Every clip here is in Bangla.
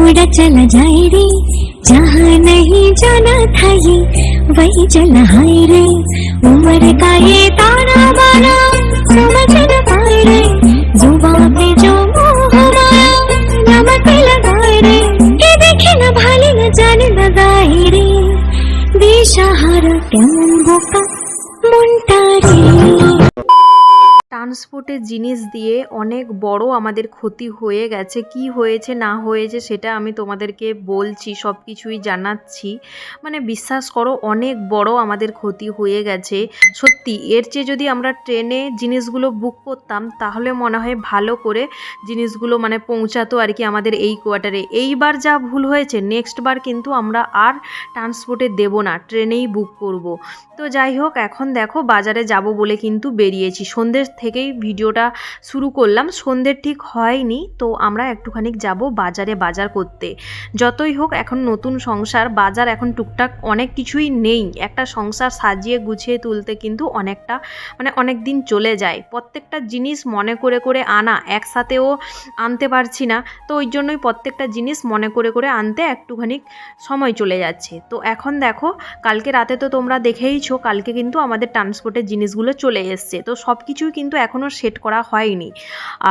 उड़ा चला जाए रे। जहाँ नहीं जाना था ये वही चला हाय रे। उम्र দিয়ে অনেক বড় আমাদের ক্ষতি হয়ে গেছে। কি হয়েছে, না হয়েছে সেটা আমি তোমাদেরকে বলছি সব কিছুই জানাচ্ছি। মানে বিশ্বাস করো, অনেক বড় আমাদের ক্ষতি হয়ে গেছে। সত্যি, এর চেয়ে যদি আমরা ট্রেনে জিনিসগুলো বুক করতাম, তাহলে মনে হয় ভালো করে জিনিসগুলো মানে পৌঁছাতো আর কি আমাদের এই কোয়ার্টারে এইবার যা ভুল হয়েছে নেক্সট বার কিন্তু আমরা আর ট্রান্সপোর্টে দেবো না, ট্রেনেই বুক করব। তো যাই হোক, এখন দেখো বাজারে যাব বলে কিন্তু বেরিয়েছি। সন্ধ্যের থেকেই ভিডিওটা শুরু করলাম। সন্ধ্যের ঠিক হয়নি, তো আমরা একটুখানি যাব বাজারে বাজার করতে। যতই হোক, এখন নতুন সংসার, বাজার এখন টুকটাক অনেক কিছুই নেই। একটা সংসার সাজিয়ে গুছিয়ে তুলতে কিন্তু অনেকটা মানে অনেক দিন চলে যায়। প্রত্যেকটা জিনিস মনে করে করে আনা, একসাথেও আনতে পারছি না। তো ওই জন্যই প্রত্যেকটা জিনিস মনে করে করে আনতে একটুখানি সময় চলে যাচ্ছে। তো এখন দেখো, কালকে রাতে তো তোমরা দেখেইছো, কালকে কিন্তু আমাদের ট্রান্সপোর্টের জিনিসগুলো চলে এসছে। তো সব কিছুই কিন্তু এখনও সেট করা হয়নি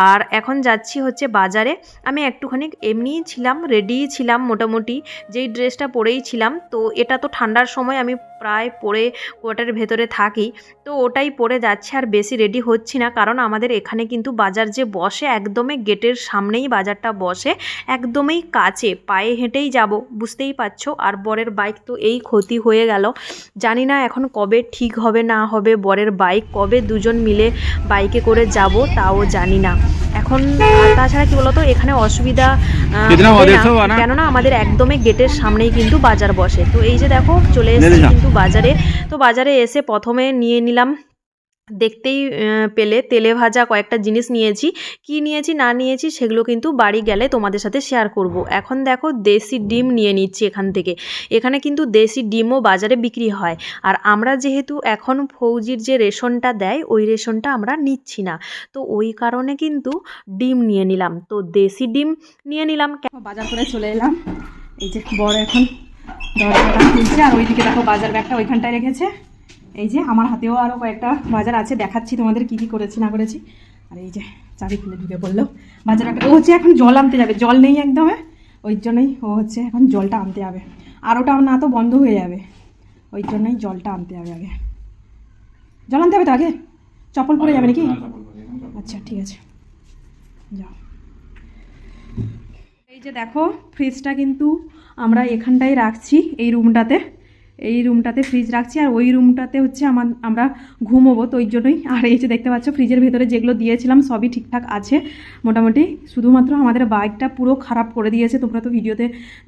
আর এখন যাচ্ছি হচ্ছে বাজারে। আমি একটুখানি এমনিই ছিলাম রেডিই ছিলাম মোটামুটি। যেই ড্রেসটা পরেই ছিলাম, তো এটা তো ঠান্ডার সময় আমি প্রায় পরে কোয়ার্টারের ভেতরে থাকি। তো ওটাই পরে যাচ্ছে, আর বেশি রেডি হচ্ছি না। কারণ আমাদের এখানে কিন্তু বাজার যে বসে, একদমই গেটের সামনেই বাজারটা বসে, একদমই কাছে। পায়ে হেঁটেই যাব, বুঝতেই পারছ? আর বরের বাইক তো এই ক্ষতি হয়ে গেল। জানি না এখন কবে ঠিক হবে, না হবে। বরের বাইক কবে দুজন মিলে বাইকে করে যাব তাও জানি না। এখন তাছাড়া কি বলতো এখানে অসুবিধা কেননা আমাদের একদমই গেটের সামনেই কিন্তু বাজার বসে। তো এই যে দেখো চলে এসেছি কিন্তু বাজারে। তো বাজারে এসে প্রথমে নিয়ে নিলাম দেখতেই পেলে। তেলে ভাজা কয়েকটা জিনিস নিয়েছি। কি নিয়েছি, না নিয়েছি, সেগুলো কিন্তু বাড়ি গেলে তোমাদের সাথে শেয়ার করব। এখন দেখো দেশি ডিম নিয়ে নিচ্ছি এখান থেকে। এখানে কিন্তু দেশি ডিমও বাজারে বিক্রি হয়। আর আমরা যেহেতু এখন ফৌজির যে রেশনটা দেয়, ওই রেশনটা আমরা নিচ্ছি না। তো ওই কারণে কিন্তু ডিম নিয়ে নিলাম। তো দেশি ডিম নিয়ে নিলাম। বাজার করে চলে এলাম। এই যে বড় এখন দরজাটা খুলছে আর ওইদিকে দেখো বাজার ব্যাগটা ওইখানটায় রেখেছে। এই যে আমার হাতেও আরও কয়েকটা বাজার আছে, দেখাচ্ছি তোমাদের কি কি করেছি, না করেছি। আর এই যে চাবি খুলে ঢুকে পড়ল। বাজার ও হচ্ছে এখন জল আনতে যাবে, জল নেই একদম। ওই জন্যই ও হচ্ছে এখন জলটা আনতে যাবে। আর ওটা না তো বন্ধ হয়ে যাবে। ওই জন্যই জলটা আনতে হবে আগে। জল আনতে হবে তো আগে? চপল পরে যাবে নাকি? আচ্ছা ঠিক আছে। যাও। এই যে দেখো ফ্রিজটা কিন্তু আমরা এখানটাই রাখছি, এই রুমটাতে এই রুমটাতে ফ্রিজ রাখছি আর ওই রুমটাতে হচ্ছে আমার, আমরা ঘুমোবো। তো ওই জন্যই আর এই যে দেখতে পাচ্ছ ফ্রিজের ভেতরে যেগুলো দিয়েছিলাম সবই ঠিকঠাক আছে। মোটামুটি শুধুমাত্র আমাদের বাইকটা পুরো খারাপ করে দিয়েছে। তোমরা তো ভিডিওতে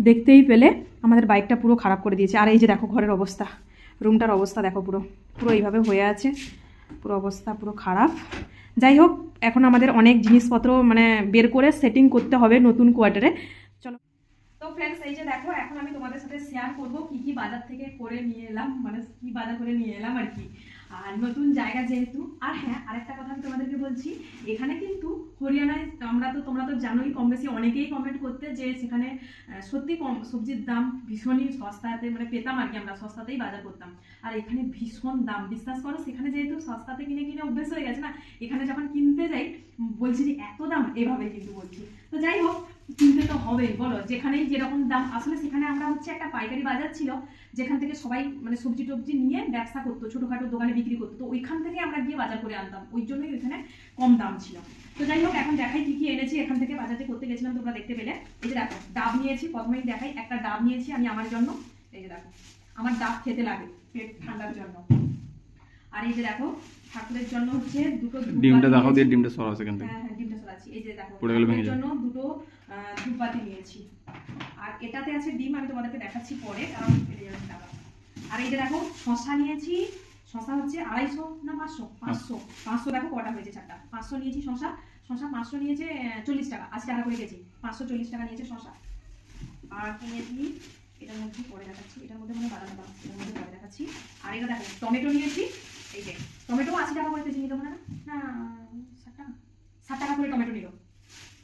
দেখতেই পেলে, আমাদের বাইকটা পুরো খারাপ করে দিয়েছে। আর এই যে দেখো ঘরের অবস্থা, রুমটার অবস্থা দেখো পুরো পুরো এইভাবে হয়ে আছে। পুরো অবস্থা পুরো খারাপ। যাই হোক, এখন আমাদের অনেক জিনিসপত্র মানে বের করে সেটিং করতে হবে নতুন কোয়ার্টারে তো ফ্রেন্ডস এই যে দেখো, এখন আমি তোমাদের সাথে শেয়ার করব কি কি বাজার থেকে করে নিয়ে এলাম মানে কি বাজার করে নিয়ে এলাম আর কি। আর নতুন জায়গা যেহেতু, আর হ্যাঁ আরেকটা কথা আমি তোমাদেরকে বলছি, এখানে কিন্তু হরিয়ানায় আমরা তো, তোমরা তো জানোই, কম বেশি অনেকেই কমেন্ট করতে যে সেখানে সত্যি কম, সবজির দাম ভীষণই সস্তাতে মানে পেতাম আর কি আমরা, সস্তাতেই বাজার করতাম। আর এখানে ভীষণ দাম, বিশ্বাস করো, সেখানে যেহেতু সস্তাতে কিনে কিনে অভ্যেস হয়ে গেছে না, এখানে যখন কিনতে যাই, বলছি যে এত দাম, এভাবে কিন্তু বলছি। তো যাই হোক কিনতে তো হবেই বলো। যেখানেই যেরকম দাম আসলে সেখানে আমরা হচ্ছে একটা পাইকারি বাজার ছিল যেখান থেকে সবাই মানে সবজি টবজি নিয়ে ব্যবসা করতো ছোটোখাটো দোকানে বিক্রি করতো। তো ওইখান থেকে আমরা গিয়ে বাজার করে আনতাম ওই জন্যই ওইখানে কম দাম ছিল। তো যাই হোক এখন দেখাই কি কি এনেছি এখান থেকে বাজারে করতে গেছিলাম তোমরা দেখতে পেলে। এই যে দেখো ডাব নিয়েছি প্রথমেই দেখাই একটা ডাব নিয়েছি আমি আমার জন্য। এই যে দেখো আমার ডাব খেতে লাগে পেট ঠান্ডার জন্য। আর এই যে দেখো ঠাকুরের জন্য হচ্ছে দুটো ডিমটা দেখাও দিয়ে ডিমটা সরা সেখান থেকে। হ্যাঁ হ্যাঁ ডিমটা সরাচ্ছি। এই যে দেখো পড়ে গেলে ভেঙে। জন্য দুটো ধূপবাতি নিয়েছি। আর এটাতে আছে ডিম, আমি তোমাদেরকে দেখাচ্ছি পরে, কারণ ফেলে যাবে টাকা আর এই যে দেখো শশা নিয়েছি শশা হচ্ছে আড়াইশো না পাঁচশো? পাঁচশো। পাঁচশো দেখো কটা হয়েছে চারটা। পাঁচশো নিয়েছি শশা শশা পাঁচশো নিয়েছে চল্লিশ টাকা। আশি টাকা করে গেছি। পাঁচশো চল্লিশ টাকা নিয়েছে শশা আর নিয়েছি? এটার মধ্যে পরে দেখাচ্ছি। এটার মধ্যে মানে বাদাম বাদাম এটার মধ্যে পরে দেখাচ্ছি। আর এটা দেখো, টমেটো নিয়েছি। এই যে টমেটো আশি টাকা করে কেজি নিল না? না, ষাট টাকা। ষাট টাকা করে টমেটো নিল।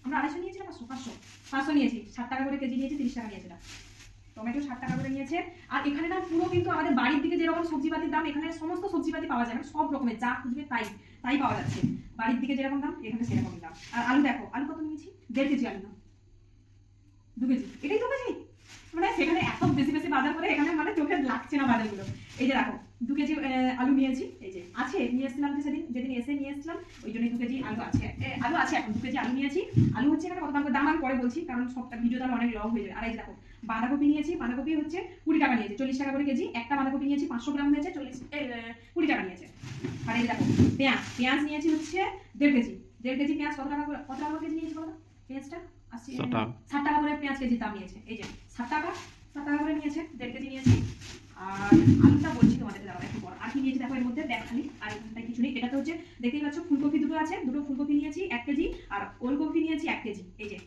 আমরা আড়াইশো নিয়েছি না? পাঁচশো। পাঁচশো পাঁচশো নিয়েছি। ষাট টাকা করে কেজি নিয়েছি, তিরিশ টাকা নিয়েছে টমেটো ষাট টাকা করে নিয়েছে। আর এখানে না পুরো কিন্তু আমাদের বাড়ির দিকে যেরকম সবজিপাতির দাম, এখানে সমস্ত সবজিপাতি পাওয়া যায়। মানে সব রকমের যা খুঁজবে তাই তাই পাওয়া যাচ্ছে। বাড়ির দিকে যেরকম দাম, এখানে সেরকম দাম। আর আলু দেখো, আলু কত নিয়েছি? দেড় কেজি আলু দাম। দু কেজি। এটাই দু কেজি মানে সেখানে এত বেশি বেশি বাজার করে এখানে মানে চোখে লাগছে না বাজারগুলো। এই যে রাখো, দু কেজি আলু নিয়েছি, এই যে আছে, নিয়ে এসেছিলাম যে সেদিন, যেদিন এসে নিয়ে এসেছিলাম, ওই জন্য দু কেজি আলু আছে। আলু আছে এখন, দু কেজি আলু নিয়েছি। আলু হচ্ছে এখানে কত দাম দাম আমি পরে বলছি, কারণ সবটা ভিডিও তাহলে অনেক লং হয়ে যাবে। আর এই দেখো, বাঁধাকপি নিয়েছি, বাঁধাকপি হচ্ছে কুড়ি টাকা নিয়েছে, চল্লিশ টাকা করে কেজি। একটা বাঁধাকপি নিয়েছি, পাঁচশো গ্রাম হয়েছে, চল্লিশ কুড়ি টাকা নিয়েছে। আর এই দেখো, পেঁয়াজ পেঁয়াজ নিয়েছি হচ্ছে দেড় কেজি। দেড় কেজি পেঁয়াজ কত টাকা কত টাকা কেজি নিয়েছি বলো পেঁয়াজটা? ষাট টাকা। করে পেঁয়াজ কেজির দাম নিয়েছে। এই যে ষাট টাকা ষাট টাকা করে নিয়েছে দেড় কেজি নিয়েছে। আর আলুটা বলছি তোমাদের দাঁড়াও একটু পর। আর কি নিয়েছি দেখো এর মধ্যে? দেখ আর কিছু নেই। এটাতে হচ্ছে দেখতেই পাচ্ছ ফুলকপি দুটো আছে দুটো ফুলকপি নিয়েছি এক কেজি আর ওলকপি নিয়েছি এক কেজি। এই যে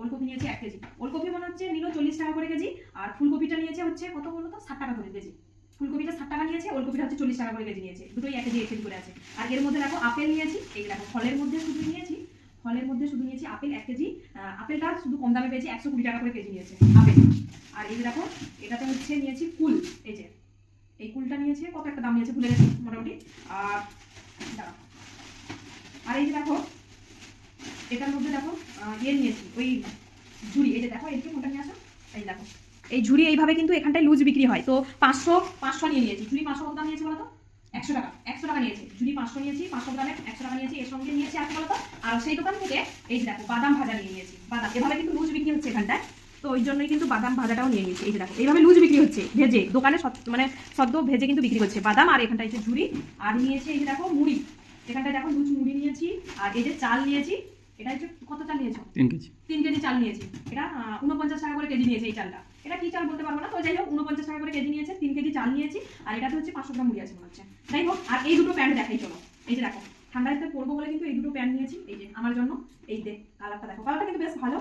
ওলকপি নিয়েছি এক কেজি। ওলকপি মনে হচ্ছে নিল চল্লিশ টাকা করে কেজি আর ফুলকপিটা নিয়েছে হচ্ছে কত বলো তো? ষাট টাকা করে কেজি। ফুলকপিটা ষাট টাকা নিয়েছে ওলকপিটা হচ্ছে চল্লিশ টাকা করে কেজি নিয়েছে। দুটোই এক কেজি এক কেজি করে আছে। আর এর মধ্যে দেখো আপেল নিয়েছি এই দেখো ফলের মধ্যে শুধু নিয়েছি ফলের মধ্যে শুধু নিয়েছি আপেল এক কেজি আপেলটা শুধু কম দামে পেয়েছি একশো কুড়ি টাকা করে কেজি নিয়েছে, আপেল। আর এই দেখো, এটাতে হচ্ছে নিয়েছি কুল, এই যে। এই কুলটা নিয়েছে, কত একটা দাম নিয়েছে গেছি মোটামুটি? আর। আর এই যে দেখো, এটার মধ্যে দেখো ইয়ে নিয়েছি, ওই ঝুড়ি, এই যে দেখো এদিকে কোনটা নিয়ে আসো? এই দেখো। এই ঝুড়ি এইভাবে কিন্তু এখানটায় লুজ বিক্রি হয়। তো পাঁচশো পাঁচশো নিয়ে নিয়েছি। ঝুড়ি পাঁচশো কত দাম নিয়েছে বলো তো? একশো টাকা একশো টাকা নিয়েছি। ঝুড়ি পাঁচশো নিয়েছি, পাঁচশো গ্রামে একশো টাকা নিয়েছি, এর সঙ্গে নিয়েছি আর কি বলো আর সেই দোকান থেকে, এই যে দেখো, বাদাম ভাজা নিয়ে নিয়েছি। বাদাম, এভাবে কিন্তু লুজ বিক্রি হচ্ছে এখানটায়। তো ওই জন্যই কিন্তু বাদাম ভাজাটাও নিয়ে নিয়েছি। এই যে দেখো, এইভাবে লুজ বিক্রি হচ্ছে। ভেজে, দোকানে মানে সদ্য ভেজে কিন্তু বিক্রি করছে। বাদাম আর এখানটায় হচ্ছে ঝুড়ি। আর নিয়েছি এই যে দেখো, মুড়ি। এখানটায় দেখো লুজ মুড়ি নিয়েছি, আর এই যে চাল নিয়েছি। এটা হচ্ছে কত চাল নিয়েছো? তিন কেজি। তিন কেজি চাল নিয়েছি। এটা উনপঞ্চাশ টাকা করে কেজি নিয়েছে এই চালটা। এটা কি চাল বলতে পারব না? তো যাই হোক উনপঞ্চাশ টাকা করে কেজি নিয়েছে তিন কেজি চাল নিয়েছি আর এটাতে হচ্ছে পাঁচশো গ্রাম মুড়ি আছে মনে হচ্ছে। যাই হোক আর এই দুটো প্যান্ট দেখাই চলো। এই যে দেখো ঠান্ডাতে পরবো বলে কিন্তু এই দুটো প্যান্ট নিয়েছি। এই যে আমার জন্য। এই দেখ কালারটা দেখো। কালারটা কিন্তু বেশ ভালো।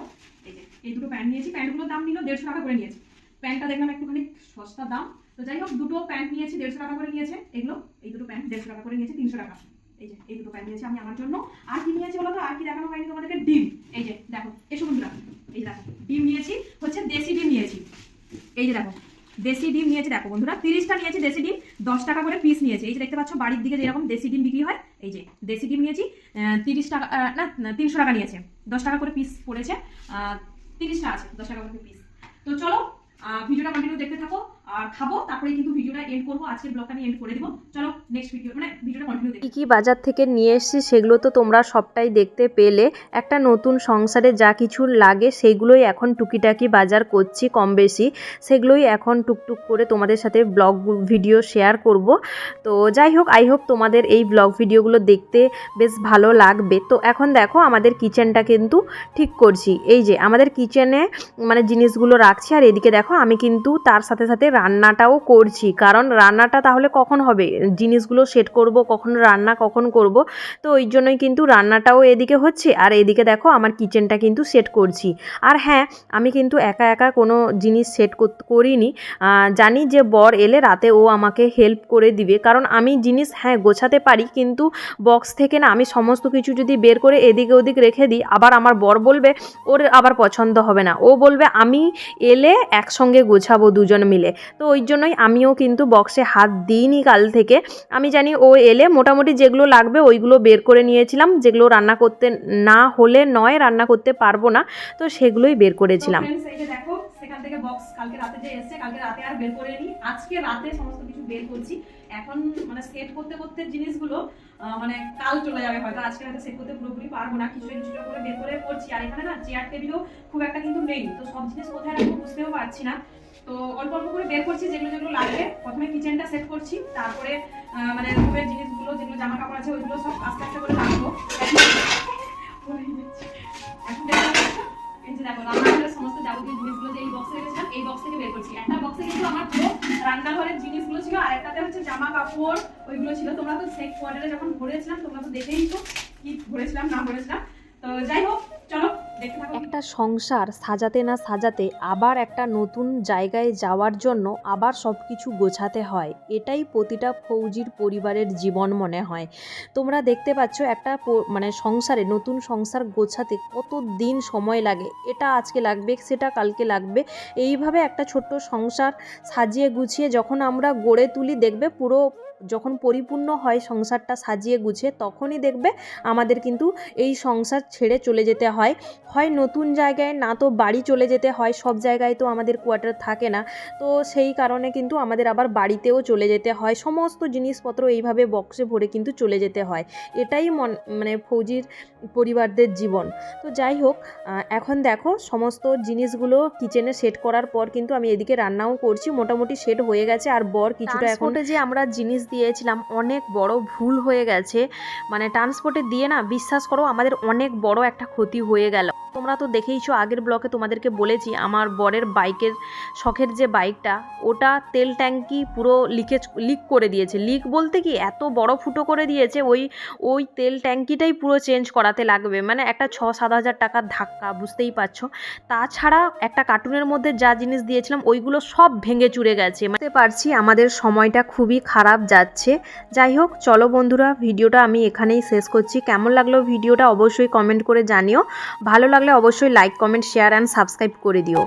এই যে এই দুটো প্যান্ট নিয়েছি। প্যান্টগুলোর দাম নিল দেড়শো টাকা করে নিয়েছি। প্যান্টটা দেখলাম একটুখানি সস্তা দাম। তো যাই হোক দুটো প্যান্ট নিয়েছি দেড়শো টাকা করে নিয়েছে। এগুলো এই দুটো প্যান্ট দেড়শো টাকা করে নিয়েছে তিনশো টাকা। এই যে, এই দুটো নিয়েছি আমি আমার জন্য। আর কি নিয়েছি বলো তো আর কি দেখানো হয়নি তোমাদেরকে? ডিম। এই যে, দেখো, এসো বন্ধুরা। এই দেখো, ডিম নিয়েছি, হচ্ছে দেশি ডিম নিয়েছি। এই যে দেখো, দেশি ডিম নিয়েছি, দেখো বন্ধুরা, তিরিশটা নিয়েছি দেশি ডিম, দশ টাকা করে পিস নিয়েছি। এই যে দেখতে পাচ্ছ, বাড়ির দিকে যেরকম দেশি ডিম বিক্রি হয়, এই যে, দেশি ডিম নিয়েছি তিরিশ টাকা না, তিনশো টাকা নিয়েছে। দশ টাকা করে পিস পড়েছে তিরিশটা আছে, দশ টাকা করে পিস তো চলো ভিডিওটা কন্টিনিউ দেখতে থাকো। মানে কী বাজার থেকে নিয়ে এসেছি সেগুলো তো তোমরা সবটাই দেখতে পেলে। একটা নতুন সংসারে যা কিছু লাগে সেগুলোই এখন টুকিটাকি বাজার করছি কম বেশি। সেগুলোই এখন টুকটুক করে তোমাদের সাথে ব্লগ ভিডিও শেয়ার করব। তো যাই হোক আই হোপ তোমাদের এই ব্লগ ভিডিওগুলো দেখতে বেশ ভালো লাগবে। তো এখন দেখো, আমাদের কিচেনটা কিন্তু ঠিক করছি। এই যে, আমাদের কিচেনে মানে জিনিসগুলো রাখছি। আর এদিকে দেখো, আমি কিন্তু তার সাথে সাথে রান্নাটাও করছি। কারণ রান্নাটা তাহলে কখন হবে? জিনিসগুলো সেট করব, কখন রান্না, কখন করব। তো ওই জন্যই কিন্তু রান্নাটাও এদিকে হচ্ছে। আর এদিকে দেখো আমার কিচেনটা কিন্তু সেট করছি। আর হ্যাঁ আমি কিন্তু একা একা কোনো জিনিস সেট করিনি। জানি যে বর এলে রাতে ও আমাকে হেল্প করে দিবে। কারণ আমি জিনিস হ্যাঁ গোছাতে পারি কিন্তু বক্স থেকে না আমি সমস্ত কিছু যদি বের করে এদিকে ওদিক রেখে দিই, আবার আমার বর বলবে, ওর আবার পছন্দ হবে না। ও বলবে, আমি এলে একসঙ্গে গোছাবো দুজন মিলে। তো ওই জন্যই আমিও কিন্তু বক্সে হাত দিইনি কাল থেকে। আমি জানি ও এলে মোটামুটি যেগুলো লাগবে ওইগুলো বের করে নিয়েছিলাম। যেগুলো রান্না করতে না হলে নয়, রান্না করতে পারব না। তো সেগুলোই বের করেছিলাম। আর এখানে না। চেয়ার টেবিলও খুব একটা কিন্তু নেই। তো সব জিনিস কোথায় রাখব বুঝতেও পারছি না। তো অল্প অল্প করে বের করছি, যেগুলো যেগুলো লাগবে। প্রথমে কিচেনটা সেট করছি, তারপরে মানে রুমের জিনিসগুলো, যেগুলো জামা কাপড় আছে, ওইগুলো সব আস্তে আস্তে করে রাখব সমস্ত যাবতীয় জিনিসগুলো এই বক্সে থেকে বের করছি। একটা বক্সে আমার রান্নাঘরের জিনিসগুলো ছিল হচ্ছে জামা কাপড় ওইগুলো ছিল। তোমরা তো যখন ভরেছিলাম, তোমরা তো দেখেই তো কি ভরেছিলাম, না ভরেছিলাম। তো যাই হোক, চলো একটা সংসার সাজাতে না সাজাতে আবার একটা নতুন জায়গায় যাওয়ার জন্য আবার সব কিছু গোছাতে হয়। এটাই প্রতিটা ফৌজির পরিবারের জীবন মনে হয়। তোমরা দেখতে পাচ্ছ একটা মানে সংসারে নতুন সংসার গোছাতে কত দিন সময় লাগে। এটা আজকে লাগবে, সেটা কালকে লাগবে। এইভাবে একটা ছোট্ট সংসার সাজিয়ে গুছিয়ে যখন আমরা গড়ে তুলি, দেখবে পুরো যখন পরিপূর্ণ হয় সংসারটা সাজিয়ে গুছিয়ে, তখনই দেখবে আমাদের কিন্তু এই সংসার ছেড়ে চলে যেতে হয়। হয় নতুন জায়গায়, না তো বাড়ি চলে যেতে হয়, সব জায়গায় তো আমাদের কোয়ার্টার থাকে না। তো সেই কারণে কিন্তু আমাদের আবার বাড়িতেও চলে যেতে হয়। সমস্ত জিনিসপত্র এইভাবে বক্সে ভরে কিন্তু চলে যেতে হয়। এটাই মন মানে ফৌজির পরিবারদের জীবন। তো যাই হোক এখন দেখো সমস্ত জিনিসগুলো কিচেনে সেট করার পর কিন্তু আমি এদিকে রান্নাও করছি। মোটামুটি সেট হয়ে গেছে। আর বর কিছুটা এখন যে আমরা জিনিস দিয়েছিলাম, অনেক বড় ভুল হয়ে গেছে। মানে ট্রান্সপোর্টে দিয়ে না, বিশ্বাস করো, আমাদের অনেক বড় একটা ক্ষতি হয়ে গেল। তোমরা তো দেখেইছো, আগের ব্লকে তোমাদেরকে বলেছি, আমার বরের বাইকের, শখের যে বাইকটা, ওটা তেল ট্যাঙ্কি পুরো লিকেজ লিক করে দিয়েছে। লিক বলতে কি, এত বড় ফুটো করে দিয়েছে, ওই ওই তেল ট্যাঙ্কিটাই পুরো চেঞ্জ করাতে লাগবে। মানে একটা ছ সাত হাজার টাকার ধাক্কা, বুঝতেই পারছ? তাছাড়া একটা কার্টুনের মধ্যে যা জিনিস দিয়েছিলাম, ওইগুলো সব ভেঙে চুরে গেছে। বুঝতে পারছি, আমাদের সময়টা খুবই খারাপ যাচ্ছে। যাই হোক, চলো বন্ধুরা, ভিডিওটা আমি এখানেই শেষ করছি। কেমন লাগল ভিডিওটা অবশ্যই কমেন্ট করে জানিও। ভালো লাগলে অবশ্যই like comment share and subscribe করে দিও।